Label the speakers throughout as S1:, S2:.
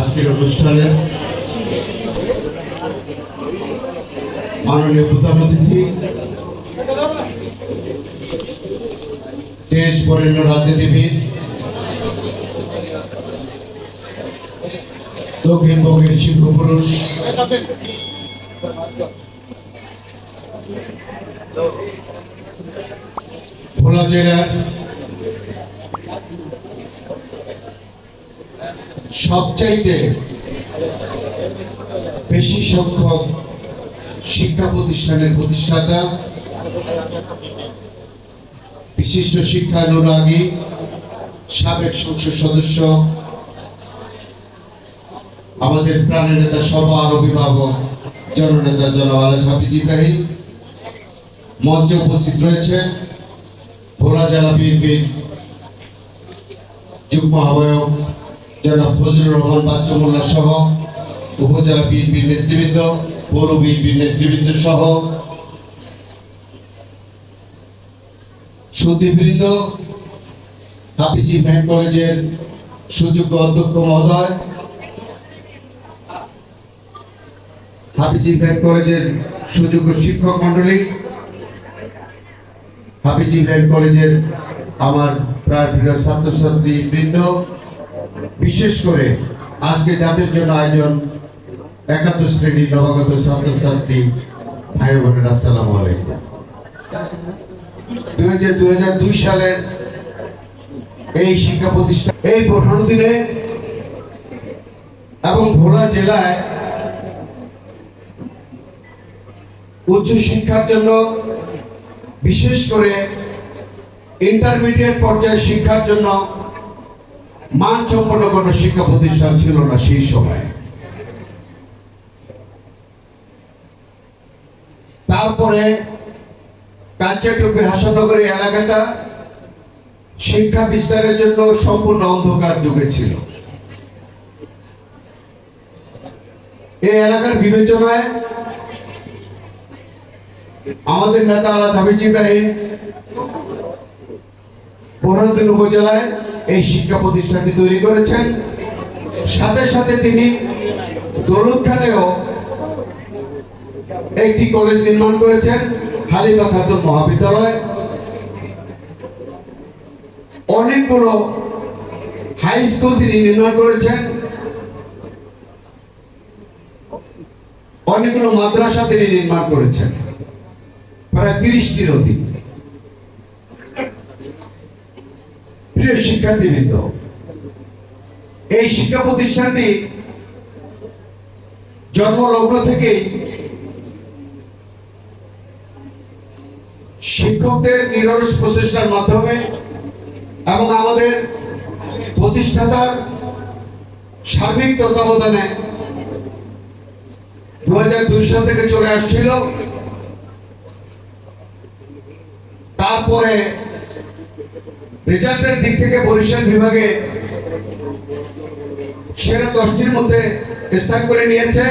S1: আজকের অনুষ্ঠানে মাননীয় প্রধান অতিথি দেশ বরেণ্য রাজনীতিবিদ দক্ষিণবঙ্গের শিল্প পুরুষ ভোলা জেলার সবচাইতে বেশি সংখ্যক শিক্ষা প্রতিষ্ঠানের প্রতিষ্ঠাতা, বিশিষ্ট শিক্ষানুরাগী সাবেক সংসদ সদস্য, আমাদের প্রাণের নেতা সবার অভিভাবক, জননেতা জনাব আলাজ হাফিজ ইব্রাহিম। মঞ্চে উপস্থিত রয়েছেন ভোলা জেলা বিএনপির যুগ্ম আহ্বায়ক জনাব ফজলুর রহমান, বাচ্চু মোল্লা সহ উপজেলা বিএনপির নেতৃবৃন্দ, পৌর বিএনপির নেতৃবৃন্দ সহ সুদীবৃন্দ হাফিজ ইব্রাহিম কলেজের সুযোগ্য অধ্যক্ষ মহোদয়, হাফিজ ইব্রাহিম কলেজের সুযোগ্য শিক্ষক মন্ডলী হাফিজ ইব্রাহিম কলেজের আমার প্রায় প্রিয় ছাত্রছাত্রী বৃন্দ বিশেষ করে আজকে যাদের জন্য আয়োজন একাত্তর শ্রেণির নবাগত ছাত্রছাত্রী ভাই বোনের, আসসালামু আলাইকুম। দুই হাজার দুই সালের এই শিক্ষা প্রতিষ্ঠান এই পনেরো দিনে এবং ভোলা জেলায় উচ্চ শিক্ষার জন্য বিশেষ করে ইন্টারমিডিয়েট পর্যায়ে শিক্ষার জন্য মানসম্পন্ন কোনো শিক্ষা প্রতিষ্ঠান ছিল না সেই সময়। তারপরে কাঞ্চাটুপি হাসানগরী এলাকাটা শিক্ষা বিস্তারের জন্য সম্পূর্ণ অন্ধকার যুগে ছিল। এই এলাকার বিবেচনায় আমাদের নেতা আল্লাহ হাফিজ ইব্রাহিম দিন উপজেলায় এই শিক্ষা প্রতিষ্ঠানটি তৈরি করেছেন। সাথে সাথে তিনি দৌলত একটি কলেজ নির্মাণ করেছেন, হালিমা খাতুন মহাবিদ্যালয়। অনেকগুলো হাই স্কুল তিনি নির্মাণ করেছেন। অনেকগুলো মাদ্রাসা তিনি নির্মাণ করেছেন। প্রায় তিরিশটির অধিক। প্রিয় শিক্ষার্থীবৃন্দ, এই শিক্ষা প্রতিষ্ঠানটি জন্মলগ্ন থেকেই শিক্ষকদের নিরলস প্রচেষ্টার মাধ্যমে এবং আমাদের প্রতিষ্ঠাতার সার্বিক তত্ত্বাবধানে দু হাজার দুই সাল থেকে চলে আসছিল। তারপরে রেজাল্টের দিক থেকে বরিশাল বিভাগে সেরা দশটির মধ্যে স্থান করে নিয়েছে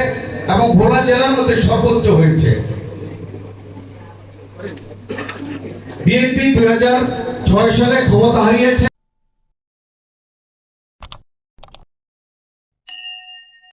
S1: এবং ভোলা জেলার মধ্যে সর্বোচ্চ হয়েছে। বিএনপি দুই হাজার ছয় সালে ক্ষমতা হারিয়েছে।